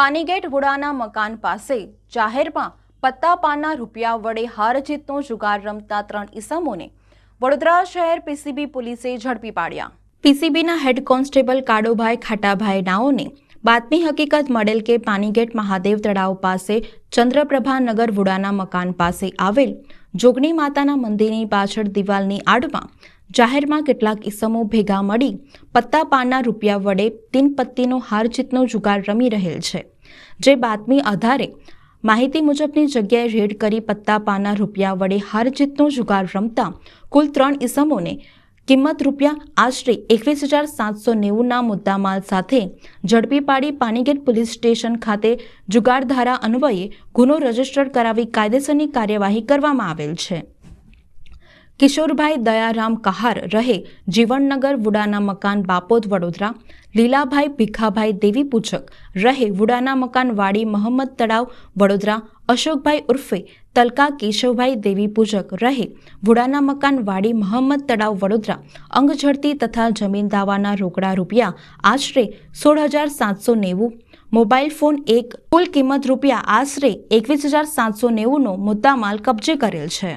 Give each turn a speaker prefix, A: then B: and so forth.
A: પાનીગેટ વુડાના મકાન પાસે જાહેરમાં પત્તા પાનના રૂપિયા વડે હારજીતનો જુગાર રમતા ત્રણ ઇસમોને વડોદરા શહેર પીસીબી પોલીસે ઝડપી પાડ્યા. પીસીબીના હેડ કોન્સ્ટેબલ કાડોભાઈ ખાટાભાઈ નાઓને બાતમી હકીકત મળેલ કે પાનીગેટ મહાદેવ તળાવ પાસે ચંદ્રપ્રભા નગર વુડાના મકાન પાસે આવેલ જોગણી માતાના મંદિરની પાછળ દિવાલની આડમાં જાહેરમાં કેટલાક ઇસમો ભેગા મળી પત્તા પાનના રૂપિયા વડે તીન પત્તીનો હાર જુગાર રમી રહેલ છે. જે બાતમી આધારે માહિતી મુજબની જગ્યાએ રેડ કરી પત્તા પાના રૂપિયા વડે હારજીતનો જુગાર રમતા કુલ ત્રણ ઇસમોને કિંમત રૂપિયા આશરે એકવીસ હજાર સાતસો નેવુંના મુદ્દામાલ સાથે ઝડપી પાડી પાનીગેટ પોલીસ સ્ટેશન ખાતે જુગાર ધારા અન્વયે ગુનો રજિસ્ટર કરાવી કાયદેસરની કાર્યવાહી કરવામાં આવેલ છે. કિશોરભાઈ દયારામ કહાર રહે જીવનનગર વુડાના મકાન બાપોદ વડોદરા. લીલાભાઈ ભીખાભાઈ દેવી પૂછક રહે વુડાના મકાન વાડી મહંમદ તળાવ વડોદરા. અશોકભાઈ ઉર્ફે તલકા કેશવભાઈ દેવી પૂજક રહે વુડાના મકાન વાડી મહંમદ તળાવ વડોદરા. અંગ ઝડતી તથા જમીન દાવાના રોકડા રૂપિયા આશરે સોળ હજાર સાતસો નેવું. મોબાઈલ ફોન એક કુલ કિંમત રૂપિયા આશરે એકવીસ હજાર સાતસો નેવુંનો મુદ્દામાલ કબજે કરેલ છે.